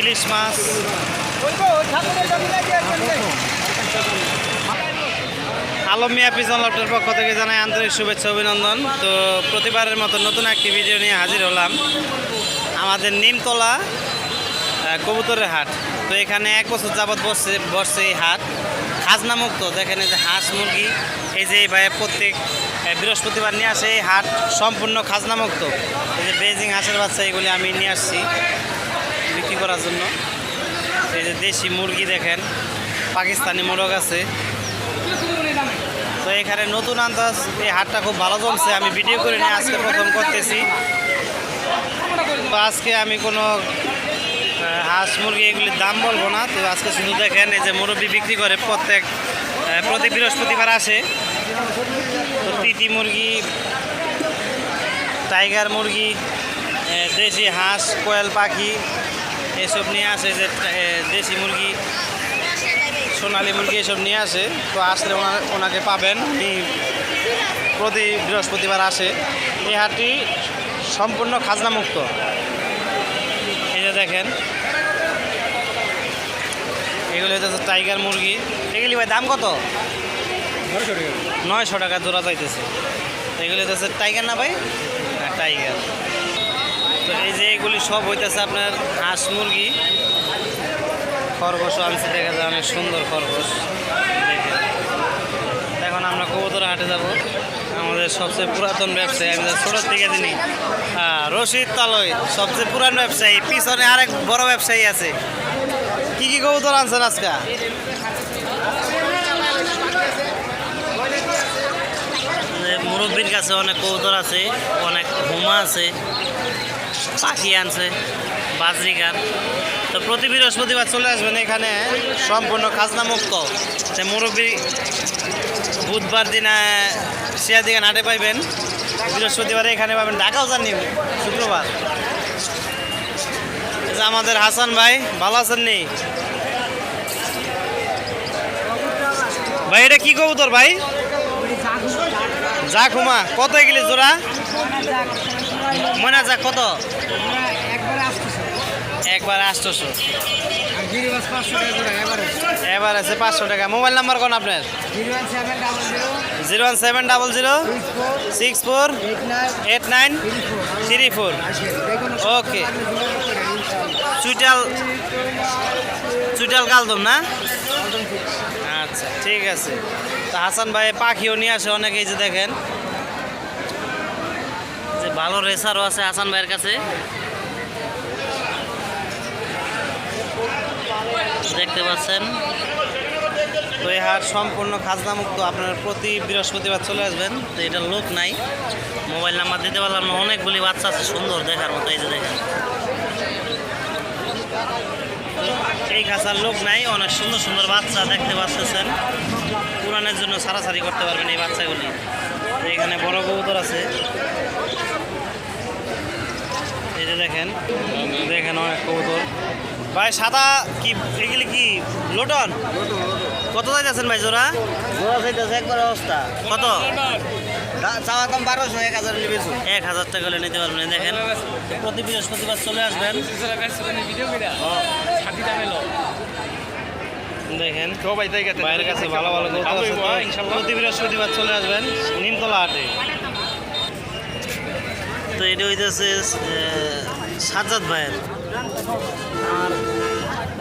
ইলিশ মাছ। আলম মিয়া pigeon লফটের পক্ষ থেকে জানাই আন্তরিক শুভেচ্ছা অভিনন্দন। তো প্রতিবারের মতো নতুন একটি ভিডিও নিয়ে হাজির হলাম আমাদের নিমতলা কবুতরের হাট। তো এখানে এক বছর যাবৎ বসছে বসছে এই হাট। খাজনা মুক্ত। দেখেন এই যে হাঁস মুরগি এই যে ভাই প্রত্যেক বৃহস্পতিবার নিয়ে আসে এই হাট সম্পূর্ণ খাজনা মুক্ত। এই যে বেজিং হাঁসের বাচ্চা এগুলি আমি নিয়ে আসছি। বিক্রি করার জন্য। এই যে দেশি মুরগি দেখেন, পাকিস্তানি মোরগ আছে। তো এখানে নতুন আন্দাজ, এই হাটটা খুব ভালো জমছে আমি ভিডিও করে নিয়ে আজকে প্রথম করতেছি। তো আজকে আমি কোনো হাঁস মুরগি এগুলির দাম বলব না। তো আজকে শুধু দেখেন, এই যে মুরব্বি বিক্রি করে প্রত্যেক প্রতি বৃহস্পতিবার আসে। তো তিতি মুরগি, টাইগার মুরগি দেশি হাঁস, কোয়েল পাখি এসব নিয়ে আসে যে দেশি মুরগি সোনালি মুরগি এসব নিয়ে আসে তো আসলে ওনা- ওনাকে পাবেন। প্রতি বৃহস্পতিবার আসে। এই হাটটি সম্পূর্ণ খাজনা মুক্ত এই যে দেখেন। এগুলো হচ্ছে টাইগার মুরগি। এগুলি ভাই দাম কত? নয়শো টাকা। জোড়া চাইতেছে এগুলি হচ্ছে টাইগার না ভাই? টাইগার। তো এই যে এগুলি সব হইতেছে আপনার হাঁস মুরগি। খরগোশ আনছে, দেখা যায় অনেক সুন্দর খরগোশ। এখন আমরা কবুতর হাটে যাব। আমাদের সবচেয়ে পুরাতন ব্যবসায়ী, আমি ছোটোর থেকে হ্যাঁ রশিদ তালয় সবচেয়ে পুরান ব্যবসায়ী, পিছনে আরেক বড় ব্যবসায়ী আছে। কি কি কবুতর আনছেন আজকে? মুরব্বীর কাছে অনেক কবুতর আছে, অনেক হুমা আছে। পাখি আনছে বাজরিকার তো প্রতি বৃহস্পতিবার চলে আসবেন এখানে সম্পূর্ণ খাজনা মুক্ত। মুরব্বী বুধবার দিন শিয়া দিকে হাটে পাইবেন। বৃহস্পতিবার এখানে পাবেন ঢাকাও যাননি শুক্রবার। আমাদের হাসান ভাই, ভালো আছেন নি? ভাই, এটা কি কবুতর ভাই? যা খুমা কত এগুলি জোড়া? মনে যাক কত? একবার আটশোশো। এবার। আছে পাঁচশো টাকা। মোবাইল নাম্বার কোন আপনার? Zero one seven double zero six four eight nine three four. Okay. চুইটাল চুইটাল কালদম না? আচ্ছা ঠিক আছে। তো হাসান ভাই পাখিও নিয়ে আসে অনেকে এই যে দেখেন। যে ভালো রেসারও আছে হাসান ভাইয়ের কাছে। দেখতে পাচ্ছেন। তো এই হাট সম্পূর্ণ খাজনা মুক্ত আপনার প্রতি বৃহস্পতিবার চলে আসবেন। তো এটা লোক নাই। মোবাইল নাম্বার দিতে পারলাম না। অনেকগুলি বাচ্চা আছে সুন্দর দেখার মতো। এই যে দেখেন। এই খাঁচার লোক নাই। অনেক সুন্দর সুন্দর বাচ্চা দেখতে পাচ্ছেন। পুরানের জন্য সারাসারি করতে পারবেন এই বাচ্চাগুলি। এখানে বড় কবুতর আছে। এই দেখেন দেখেন অনেক কবুতর। ভাই সাদা কি এগুলি কি লোটন? কত যাইতেছেন ভাই জোড়া? জোড়া চাইতেছে একবার অবস্থা। কত? চাওয়া কম বারোশো এক হাজার নিবেছো এক হাজার টাকা হলে নিতে পারবেন দেখেন। প্রতি বৃহস্পতিবার চলে আসবেন। দেখেন। বাইরের কাছে ভালো ভালো প্রতি বৃহস্পতিবার চলে আসবেন নিমতলা হাটে। তো এটা হইতেছে সাজ্জাদ ভাইয়ের।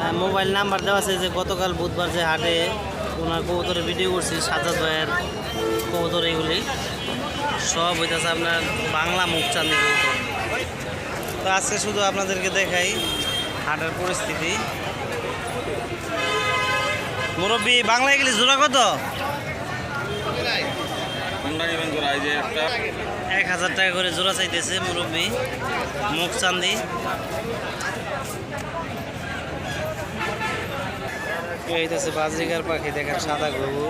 আর মোবাইল নাম্বার দেওয়া আছে যে গতকাল বুধবার যে হাটে ওনার কবুতরের ভিডিও করছি, সাজ্জাদ ভাইয়ের কবুতর এগুলি। সব হইতেছে আপনার বাংলা মুখ চান্দি কবুতর। তো আজকে শুধু আপনাদেরকে দেখাই হাটের পরিস্থিতি। মুরব্বী বাংলা এগুলি জোড়া কত? এক হাজার টাকা করে জোড়া চাইতেছে মুরব্বী মুখ চান্দি। এইটাছে বাজরিকার পাখি, দেখেন সাদা ঘুঘু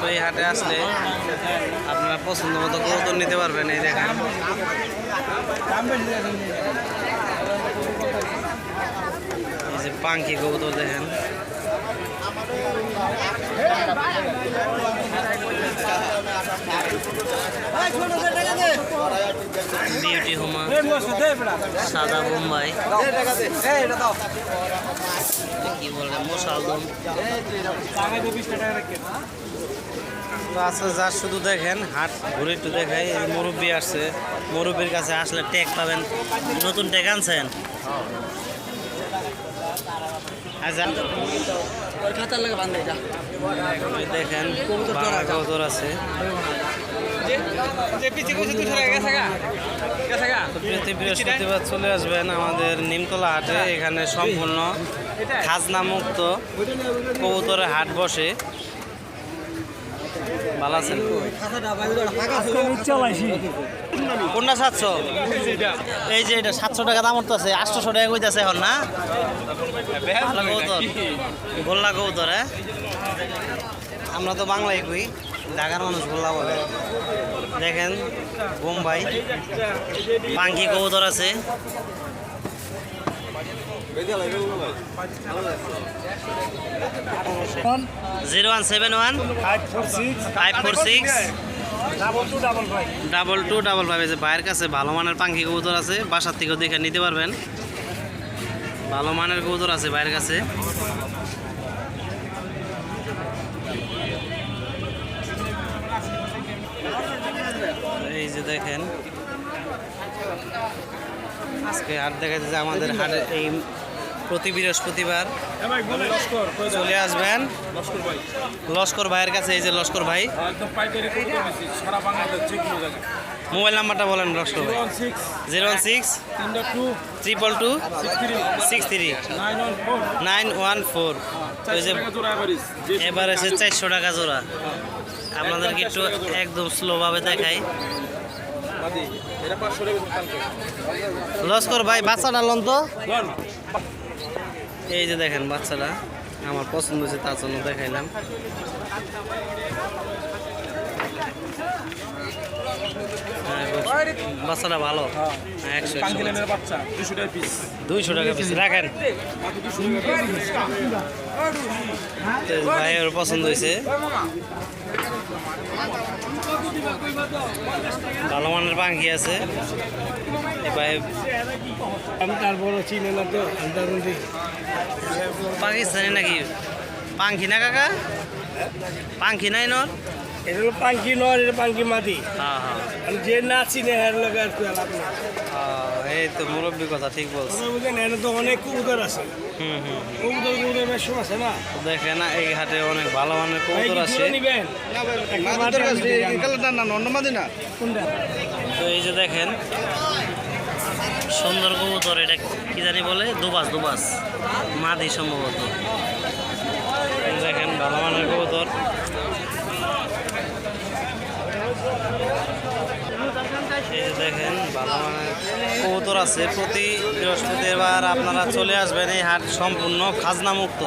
তো এই হাটে আসলে আপনারা পছন্দ মতো কবুতর নিতে পারবেন, এই দেখেন। পাঙ্কি কবুতর দেখেন। বিউটি হোমা সাদা বোম্বাই। কি বললেন? মশালদম তো যা শুধু দেখেন, হাট ঘুরে একটু দেখাই। মুরব্বী আসছে। মুরব্বীর কাছে আসলে ট্যাগ পাবেন। নতুন ট্যাগ আনছেন? দেখেন আছে। বৃহস্পতিবার চলে আসবেন আমাদের নিমতলা হাটে। এখানে সম্পূর্ণ খাজনা মুক্ত কবুতরের হাট বসে। ভালো আছেন? সাতশো। এই যে এটা সাতশো টাকা দাম উঠতেছে, আটশোশো টাকা কইতাছে এখন, না? কবুতর। গোল্লা কবুতর হ্যাঁ? আমরা তো বাংলায় কই, ঢাকার মানুষ গোল্লা বলে। দেখেন, বোম্বাই। পাঙ্কি কবুতর আছে। Zero one seven one, five four six, double two double five. যে ভাইয়ের কাছে ভালো মানের পাঙ্খি কবুতর আছে, বাসার থেকেও দেখে নিতে পারবেন। ভালো মানের কবুতর আছে ভাইয়ের কাছে। এই যে দেখেন, আজকে হাট দেখা যাচ্ছে আমাদের হাটে এই প্রতি বৃহস্পতিবার চলে আসবেন। লস্কর ভাইয়ের কাছে, এই যে লস্কর ভাই। মোবাইল নাম্বারটা বলেন লস্কর ভাই। Zero one six, triple two, six three, nine one four. ওই যে এবার এসে চারশো টাকা জোড়া। আপনাদেরকে একটু একদম স্লোভাবে দেখাই। লস্কর ভাই, বাচ্চাটা লন তো? এই যে দেখেন বাচ্চারা আমার পছন্দ হয়েছে তার জন্য দেখাইলাম। বাচ্চাটা ভালো। হ্যাঁ, একশো দুইশো টাকা পিস রাখেন। ভাইয়ের পছন্দ হয়েছে। ভালো মানের পাখি আছে। আমি তারপর চিনে না তো পাকিস্তানি নাকি? পাঙ্খি না কাকা? পাঙ্খি নাই নর? এটা হলো পাঙ্কি নয় এটা পাঙ্কি মাটি। হ্যাঁ হ্যাঁ। আমি যে না চিনে হের লোক আর লাভ না এই তো মুরব্বী কথা ঠিক বলছে। বুঝেন এর তো অনেক কবুতর আছে। হুম হুম কবুতর কবুতর বেশ আছে না? দেখে না এই হাটে অনেক ভালো মানের কবুতর আছে। কোনটা? তো এই যে দেখেন সুন্দর কবুতর এটা কি জানি বলে? দুবাস দুবাস। মাদি সম্ভবত। ভালো মানের কবুতর এই দেখেন ভালো মানের কবুতর। আছে প্রতি বৃহস্পতিবার আপনারা চলে আসবেন এই হাট সম্পূর্ণ খাজনা মুক্ত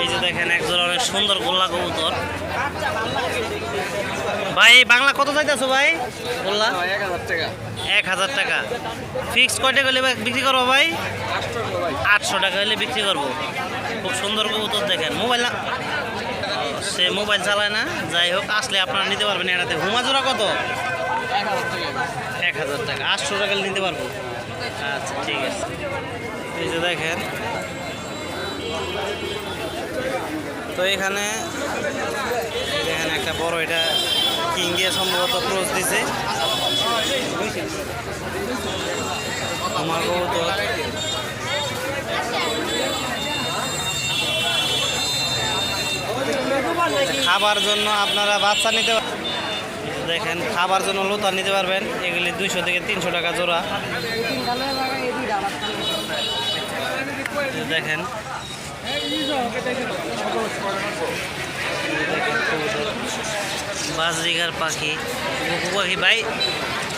এই যে দেখেন একজোড়া অনেক সুন্দর গোল্লা কবুতর। ভাই বাংলা কত চাইতেছো ভাই? গোল্লা এক হাজার টাকা। এক হাজার টাকা ফিক্সড কয় টাকা হলে বিক্রি করব ভাই? আটশো টাকা হলে বিক্রি করব। খুব সুন্দর কবুতর দেখেন। মোবাইল না সে মোবাইল চালায় না। যাই হোক, আসলে আপনারা নিতে পারবেন এটাতে। হুমা জোড়া কত? এক হাজার টাকা। আটশো টাকা নিতে পারব। আচ্ছা ঠিক আছে। এই যে দেখেন। তো এখানে দেখেন একটা বড় এটা কিং দিয়ে সম্ভবত ক্রোজ দিছে। আমার কবুতর খাবার জন্য আপনারা বাচ্চা নিতে দেখেন, খাবার জন্য লোতা নিতে পারবেন। এগুলি দুইশো থেকে তিনশো টাকা জোড়া। দেখেন। বাজরিগার পাখি। ঘুঘু পাখি, ভাই।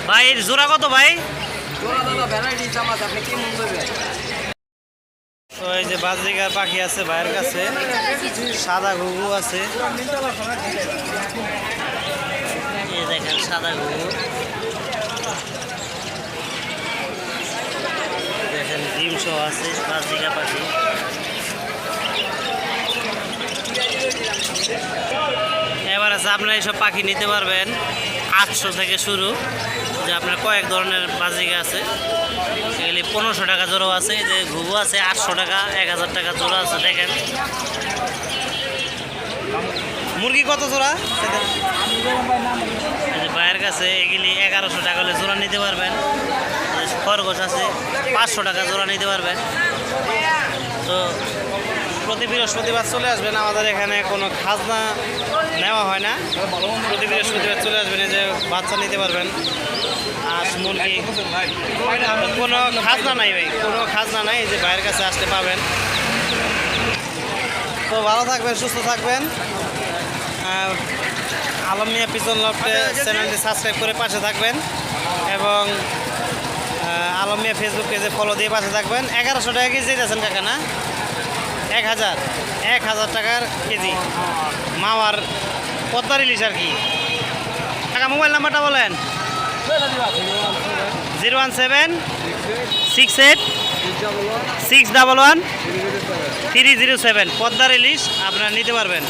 ভাই জোড়া কত, ভাই? তো এই যে বাজরিকার পাখি আছে ভাইয়ের কাছে, সাদা ঘুঘু আছে। দেখেন সাদা ঘুঘু। দেখেন ডিম আছে বাজরিগা পাখি। এবার আছে আপনারা এইসব পাখি নিতে পারবেন আটশো থেকে শুরু। যে আপনার কয়েক ধরনের বাজিকা আছে। এগুলি পনেরোশো টাকা জোড়া আছে, যে ঘুঘু আছে আটশো টাকা, এক হাজার টাকা জোড়া আছে, দেখেন। মুরগি কত জোড়া? ভাইয়ের কাছে এগুলি এগারোশো টাকা হলে জোড়া নিতে পারবেন। খরগোশ আছে, পাঁচশো টাকা জোড়া নিতে পারবেন। তো প্রতি বৃহস্পতিবার চলে আসবেন, আমাদের এখানে কোনো খাজনা নেওয়া হয় না। প্রতি বৃহস্পতিবার চলে আসবেন যে বাচ্চা নিতে পারবেন। হাঁস মুরগি কোনো খাজনা নাই ভাই কোনো খাজনা নাই যে ভাইয়ের কাছে আসতে পাবেন। তো ভালো থাকবেন সুস্থ থাকবেন। আহ, আলম মিয়া পিজন লফটে চ্যানেলটি সাবস্ক্রাইব করে পাশে থাকবেন এবং আহ, আলম মিয়া ফেসবুক পেজে ফলো দিয়ে পাশে থাকবেন। এগারোশো টাকা কেজি দিয়েছেন কাকা না? এক হাজার এক হাজার টাকার কেজি। মাওয়ার পদ্মার ইলিশ আর কি। টাকা মোবাইল নাম্বারটা বলেন। Zero one seven, six eight, six double one, three zero seven. পদ্মার ইলিশ আপনারা নিতে পারবেন।